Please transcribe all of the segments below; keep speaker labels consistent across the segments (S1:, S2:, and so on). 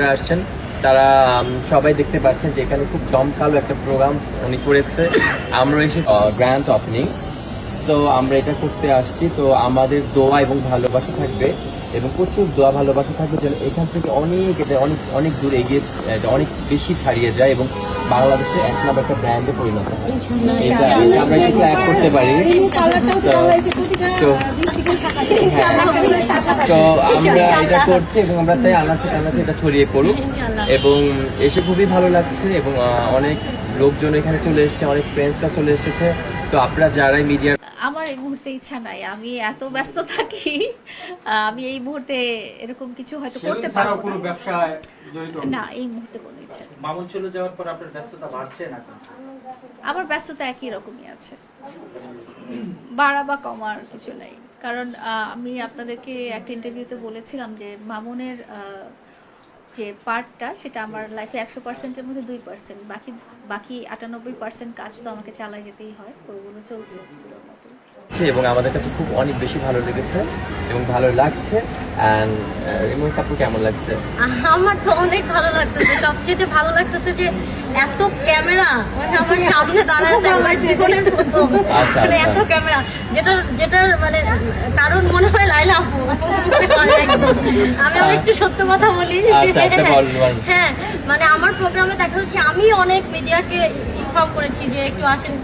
S1: আসছেন। তারা সবাই দেখতে পাচ্ছেন যে এখানে খুব জমকালো একটা প্রোগ্রাম উনি করেছে। আমরা এসে গ্র্যান্ড ওপেনিং তো আমরা এটা করতে আসছি। তো আমাদের দোয়া এবং ভালোবাসা থাকবে এবং প্রচুর দোয়া ভালোবাসা থাকবে যেন এখান থেকে অনেক, এটা অনেক অনেক দূর এগিয়ে অনেক বেশি ছাড়িয়ে যায় এবং বাংলাদেশে এক নম্বর একটা ব্র্যান্ডে পরিণত হয়। এটা এটা আমরা একটু অ্যাড করতে পারি। তো তো আমরা এটা করছি এবং আমরা চাই আনাচে কানাচে এটা ছড়িয়ে পড়ুক। এবং এসে খুবই ভালো লাগছে এবং অনেক লোকজন এখানে চলে এসেছে অনেক ফ্রেন্ডসরা চলে এসেছে। তো আপনারা যারাই মিডিয়ার
S2: আমার এই মুহূর্তে ইচ্ছা নাই আমি এত ব্যস্ত থাকি আমি এই মুহূর্তে এরকম কিছু হয়তো করতে পারব
S3: কোনো। ব্যবসায় জড়িত
S2: না এই মুহূর্তে কোনো ইচ্ছা।
S3: মামুন চলে যাওয়ার পর আপনার ব্যস্ততা বাড়ছে না?
S2: আমার ব্যস্ততা একই রকমই আছে বাড়া বা কমার কিছু নেই কারণ আমি আপনাদেরকে একটা ইন্টারভিউতে বলেছিলাম যে মামুনের যে পার্টটা সেটা আমার লাইফে একশো পার্সেন্টের মধ্যে দুই পার্সেন্ট বাকি বাকি আটানব্বই পার্সেন্ট কাজ তো আমাকে চালাই যেতেই হয় তো ওগুলো চলছে ওগুলোর
S1: এবং আমাদের কাছে খুব অনেক বেশি ভালো লেগেছে এবং ভালো লাগছে। অ্যান্ড রিমন কাপুর কেমন লাগছে?
S4: আমার তো অনেক ভালো লাগতেছে। সবচেয়ে ভালো লাগতেছে যে এত ক্যামেরা মানে আমার সামনে দাঁড়ায় আছে আমার জীবনের প্রথম।
S1: আচ্ছা,
S4: মানে
S1: আচ্ছা।
S4: এত ক্যামেরা যেটার যেটার মানে কারণ মনে হয় লাইলা আপু। আমি আর একটু সত্য কথা বলি।
S1: আচ্ছা।
S4: হ্যাঁ মানে আমার প্রোগ্রামে দেখা যাচ্ছে আমি অনেক মিডিয়াকে ইনফর্ম করেছি যে একটু আসেন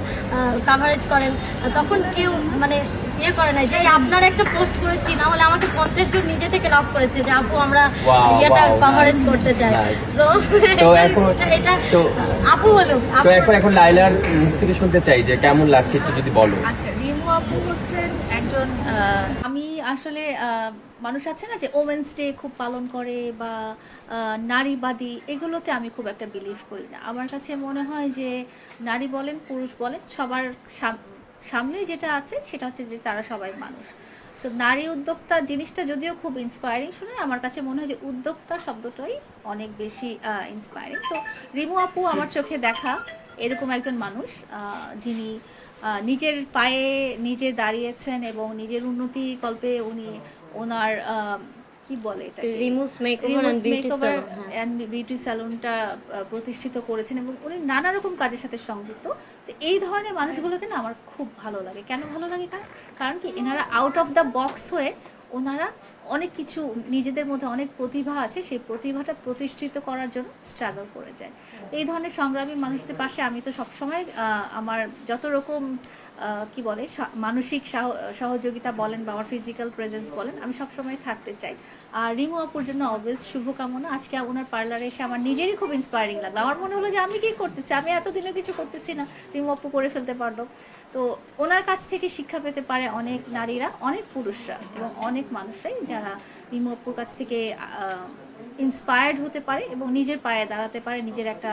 S4: কাভারেজ করেন। তখন কেউ মানে ইয়ে করে নাই যে আপনার একটা পোস্ট করেছি না হলে আমাকে পঞ্চাশ জন নিজে থেকে লক করেছে যে আপু আমরা ইয়েটা কভারেজ করতে চাই। তো
S1: তো
S4: এটা-
S1: এখন-
S4: এটা
S1: তো-
S4: আপু বলুক
S1: তো
S4: আপু
S1: এখন এখন লাইলার মুখ থেকে শুনতে চাই যে কেমন লাগছে একটু যদি বলো।
S2: আচ্ছা রিমু আপু হচ্ছেন একজন আহ, আমি আসলে মানুষ আছে না যে ওমেন্স ডে খুব পালন করে বা নারীবাদী এগুলোতে আমি খুব একটা বিলিভ করি না। আমার কাছে মনে হয় যে নারী বলেন পুরুষ বলেন সবার সাম- সামনে যেটা আছে সেটা হচ্ছে যে তারা সবাই মানুষ। সো নারী উদ্যোক্তা জিনিসটা যদিও খুব ইন্সপায়ারিং শুনে আমার কাছে মনে হয় যে উদ্যোক্তা শব্দটাই অনেক বেশি ইন্সপায়ারিং তো রিমু আপু আমার চোখে দেখা এরকম একজন মানুষ যিনি নিজের পায়ে নিজে দাঁড়িয়েছেন এবং নিজের উন্নতি কল্পে উনি ওনার কি বলে এটা
S4: রিমুস makeover and beauty salon
S2: and beauty স্যালুনটা প্রতিষ্ঠিত করেছেন এবং উনি নানা রকম কাজের সাথে সংযুক্ত। তো এই ধরনের মানুষগুলোকে না আমার খুব ভালো লাগে। কেন ভালো লাগে? কারণ কারণ কি এনারা আউট অফ দ্য বক্স হয়ে ওনারা অনেক কিছু, নিজেদের মধ্যে অনেক প্রতিভা আছে, সেই প্রতিভাটা প্রতিষ্ঠিত করার জন্য স্ট্রাগল করে যায়। এই ধরনের সংগ্রামী মানুষদের পাশে আমি তো সবসময় আমার যত রকম কি বলে মানসিক সাহ- সহযোগিতা বলেন বা আমার ফিজিক্যাল প্রেজেন্স বলেন, আমি সবসময় থাকতে চাই। আর রিমু আপুর জন্য অবভিয়াস শুভকামনা। আজকে ওনার পার্লারে এসে আমার নিজেরই খুব ইন্সপায়ারিং লাগল। আমার মনে হলো যে আমি কি করতেছি? আমি এতদিনও কিছু করতেছি না। রিমু আপু করে ফেলতে পারল। তো ওনার কাছ থেকে শিক্ষা পেতে পারে অনেক নারীরা, অনেক পুরুষরা এবং অনেক মানুষরাই যারা রিমু আপুর কাছ থেকে ইন্সপায়ার্ড হতে পারে এবং নিজের পায়ে দাঁড়াতে পারে, নিজের একটা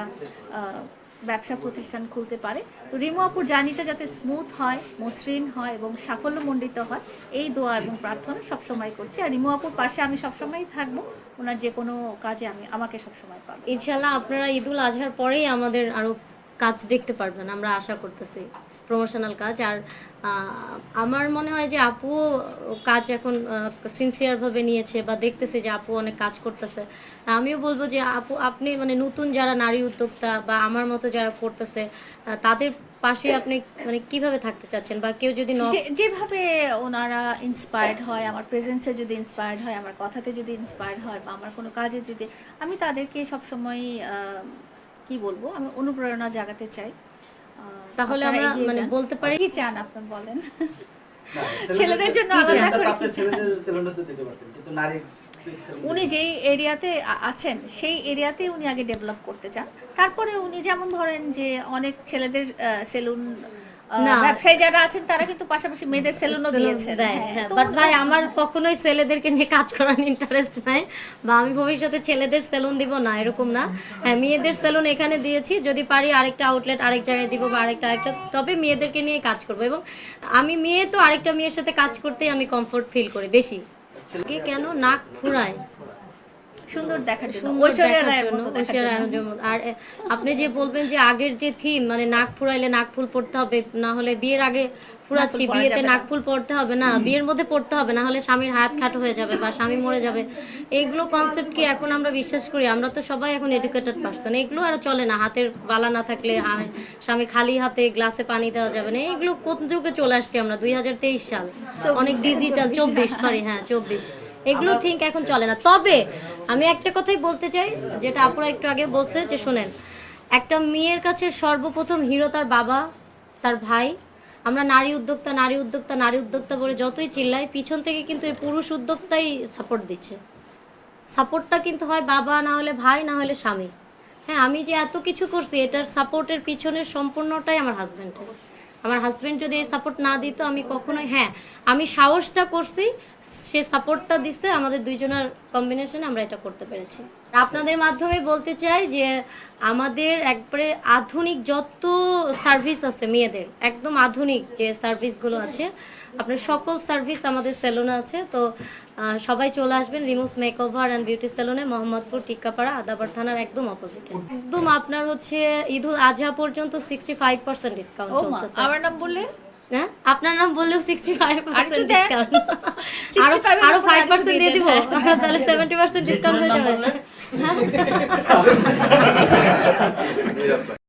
S2: ব্যবসা প্রতিষ্ঠান খুলতে পারে। তো রিমু আপুর জার্নিটা যাতে স্মুথ হয়, মসৃণ হয় এবং সাফল্যমণ্ডিত হয়, এই দোয়া এবং প্রার্থনা সবসময় করছি। আর রিমু আপুর পাশে আমি সবসময় থাকব। ওনার যে কোনো কাজে আমি, আমাকে সবসময় পাবো।
S4: ইনশাল্লাহ আপনারা ঈদুল আজহার পরেই আমাদের আরও কাজ দেখতে পারবেন, আমরা আশা করতেছি। প্রমোশনাল কাজ, আর আমার মনে হয় যে আপু কাজ এখন সিনসিয়ার ভাবে নিয়েছে বা দেখতেছে যে আপু অনেক কাজ করতেছে। আমিও বলব যে আপু, আপনি মানে নতুন যারা নারী উদ্যোক্তা বা আমার মতো যারা করতেছে তাদের পাশে আপনি মানে কীভাবে থাকতে চাচ্ছেন? বা কেউ যদি
S2: যেভাবে ওনারা ইন্সপায়ার্ড হয়, আমার প্রেজেন্সে যদি ইন্সপায়ার্ড হয়, আমার কথাতে যদি ইন্সপায়ার্ড হয়, বা আমার কোনো কাজে যদি, আমি তাদেরকে সবসময় কি বলব, আমি অনুপ্রেরণা জাগাতে চাই।
S4: তাহলে আমরা মানে বলতে পারি
S2: কি চান আপনার বলেন। ছেলেদের জন্য আলাদা করে কি
S3: ছেলেদের সেলুনটা দিতে পারতেন, কিন্তু সেলুন
S2: উনি যেই এরিয়াতে আছেন সেই এরিয়াতে উনি আগে ডেভেলপ করতে চান। তারপরে উনি যেমন ধরেন যে অনেক ছেলেদের সেলুন ব্যবসায়ী যারা আছেন তারা কিন্তু পাশাপাশি মেয়েদের সেলুনও দিয়েছেন।
S4: দেয়
S2: হ্যাঁ,
S4: হ্যাঁ বাট ভাই আমার কখনোই ছেলেদেরকে নিয়ে কাজ করার ইন্টারেস্ট নাই বা আমি ভবিষ্যতে ছেলেদের সেলুন দিব না এরকম না। হ্যাঁ মেয়েদের সেলুন এখানে দিয়েছি যদি পারি আরেকটা আউটলেট আরেক জায়গায় দিব বা আরেকটা আরেকটা তবে মেয়েদেরকে নিয়ে কাজ করব। এবং আমি মেয়ে তো আরেকটা মেয়ের সাথে কাজ করতেই আমি কমফোর্ট ফিল করি বেশি। কে কেন নাক ফুরায়
S2: সুন্দর দেখার জন্য
S4: সুন্দর
S2: রায়ের মতো দেখার
S4: রায়ের মতো। আর আপনি যে বলবেন যে আগের যে থিম মানে নাক ফুরাইলে নাক ফুল পড়তে হবে না হলে বিয়ের আগে পুরাচ্ছি বিয়েতে নাকফুল পড়তে হবে না বিয়ের মধ্যে পড়তে হবে না হলে স্বামীর হাত খাটো হয়ে যাবে বা স্বামী মরে যাবে। এইগুলো কনসেপ্ট কি এখন আমরা বিশ্বাস করি? আমরা তো সবাই এখন এডুকেটেড পার্সন এগুলো আর চলে না হাতের বালা না থাকলে স্বামীর খালি হাতে গ্লাসে পানি দেওয়া যাবে না। এগুলো কোন যুগে চলে আসছে আমরা? দুই হাজার তেইশ সাল। অনেক ডিজিটাল চব্বিশ সরি হ্যাঁ। চব্বিশ। এগুলো থিঙ্ক এখন চলে না। তবে আমি একটা কথাই বলতে চাই যেটা আপুরা একটু আগে বলছে যে শোনেন একটা মেয়ের কাছে সর্বপ্রথম হিরো তার বাবা তার ভাই আমরা নারী উদ্যোক্তা নারী উদ্যোক্তা নারী উদ্যোক্তা বলে যতই চিল্লাই, পিছন থেকে কিন্তু এই পুরুষ উদ্যোক্তাই সাপোর্ট দিচ্ছে। সাপোর্টটা কিন্তু হয় বাবা, না হলে ভাই, না হলে স্বামী। হ্যাঁ আমি যে এত কিছু করছি, এটার সাপোর্টের পিছনের সম্পূর্ণটাই আমার হাজব্যান্ডের আমার হাজব্যান্ড যদি এই সাপোর্ট না দিত, আমি কখনোই হ্যাঁ আমি সাহসটা করছি, সে সাপোর্টটা দিচ্ছে আমাদের দুইজনের কম্বিনেশনে আমরা এটা করতে পেরেছি। আপনাদের মাধ্যমে বলতে চাই যে, আমাদের একবারে আধুনিক যত সার্ভিস আছে মেয়েদের, একদম আধুনিক যে সার্ভিসগুলো আছে আপনার সকল সার্ভিস আমাদের সেলুনে আছে। তো সবাই চলে আসবেন রিমুস মেকওভার অ্যান্ড বিউটি সেলুনে মোহাম্মদপুর টিক্কাপাড়া আদাবার থানার একদম অপোজিটে একদম আপনার হচ্ছে ঈদুল আজহা পর্যন্ত সিক্সটি ফাইভ পার্সেন্ট ডিসকাউন্ট চলতেছে।
S2: আমার নাম বললে?
S4: হ্যাঁ আপনার নাম বললেও সিক্সটি ফাইভ পার্সেন্ট। ডিসকাউন্ট আরও
S2: আরও
S4: ফাইভ পার্সেন্ট
S2: দিয়ে
S4: দিব। তাহলে সেভেন্টি পার্সেন্ট ডিসকাউন্ট হয়ে যাবে। হ্যাঁ।